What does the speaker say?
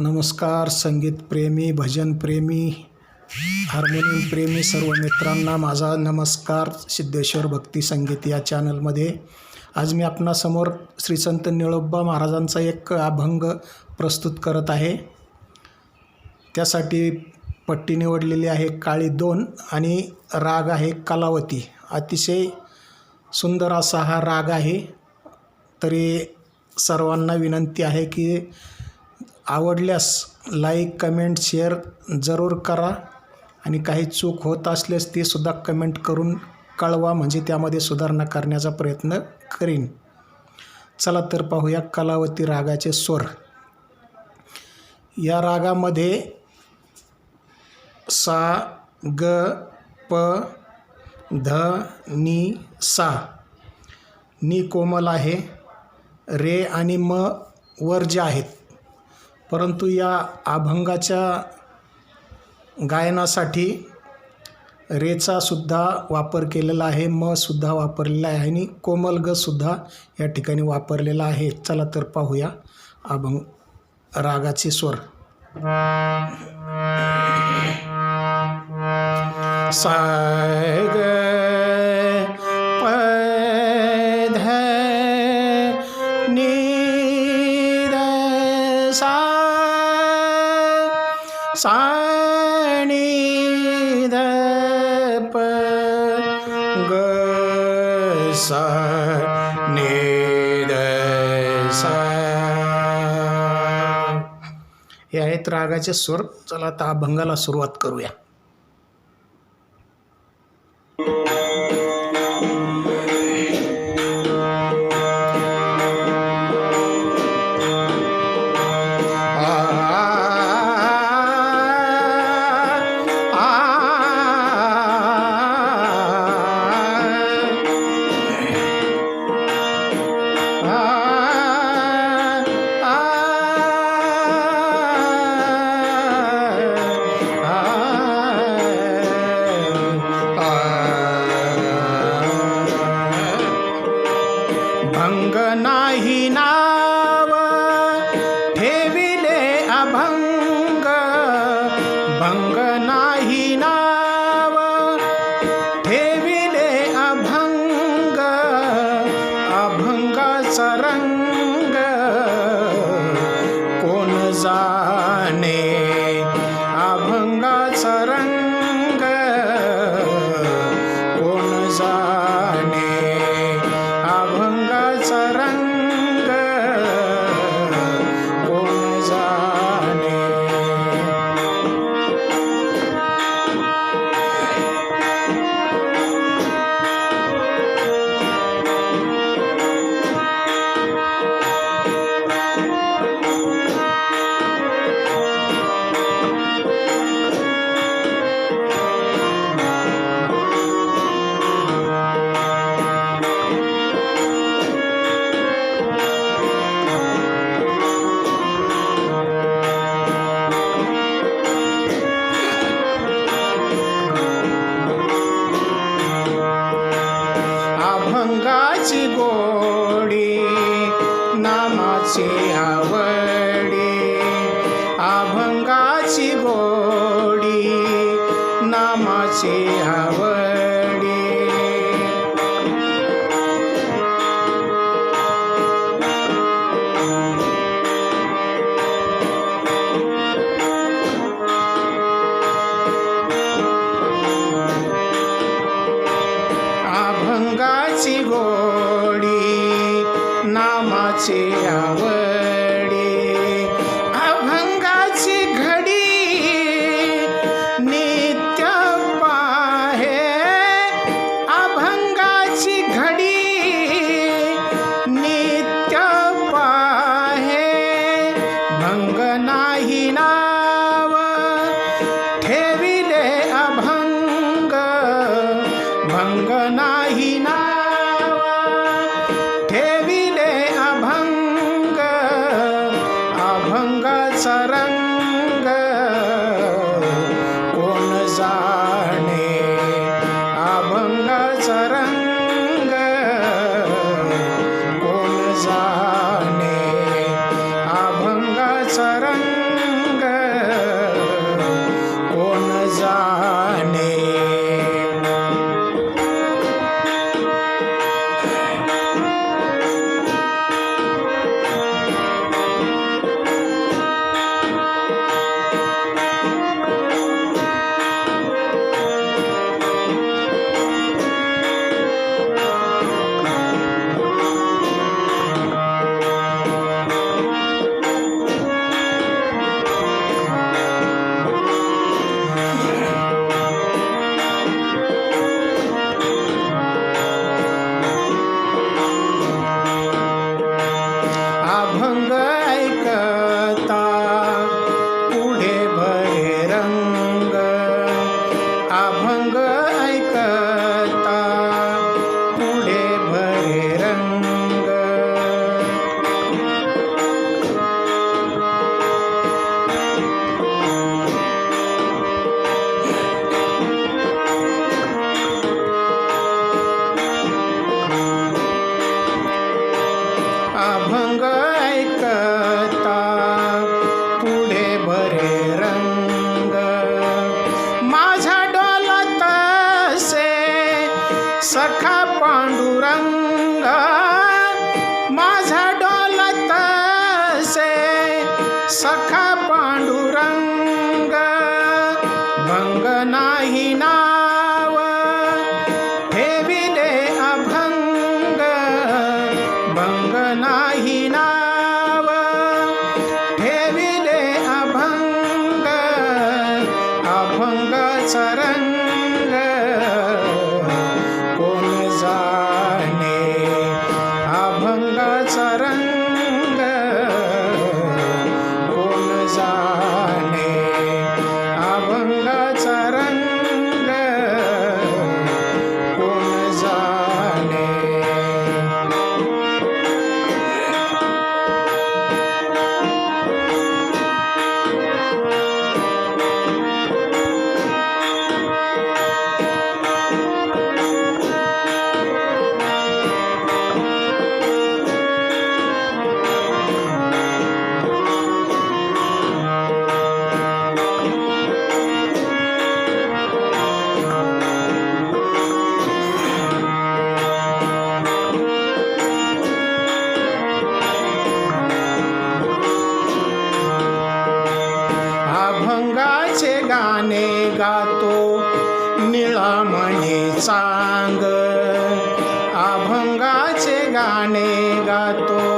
नमस्कार संगीतप्रेमी भजनप्रेमी हार्मोनियम प्रेमी सर्व मित्रांना माझा नमस्कार सिद्धेश्वर भक्ती संगीत या चॅनलमध्ये आज मी आपणासमोर श्रीसंत निळोब्बा निळोबा महाराजांचा एक अभंग प्रस्तुत करत आहे. त्यासाठी पट्टी निवडलेली आहे काळी दोन आणि राग आहे कलावती. अतिशय सुंदर असा हा राग आहे. तरी सर्वांना विनंती आहे की आवडल्यास लाईक कमेंट शेअर जरूर करा. आणि काही चूक होत असल्यास तीसुद्धा कमेंट करून कळवा म्हणजे त्यामध्ये सुधारणा करण्याचा प्रयत्न करीन. चला तर पाहूया कलावती रागाचे स्वर. या रागामध्ये सा ग प ध नि सा. नि कोमल आहे. रे आणि म वर जे आहेत परंतु या अभंगाच्या गायनासाठी रेचा सुद्धा वापर केलेला आहे मसुद्धा सुद्धा वापरलेला आहे आणि कोमल ग या ठिकाणी वापरलेला आहे. चला तर पाहूया अभंग रागाचे स्वर. सा ध प ग सा। नि द सा हे आहेत रागाचे स्वर. चला आता अभंगाला सुरुवात करूया. ठेविले अभंग भंग रंगाचे गाणे गातो निळा म्हणे चांग. अभंगाचे गाणे गातो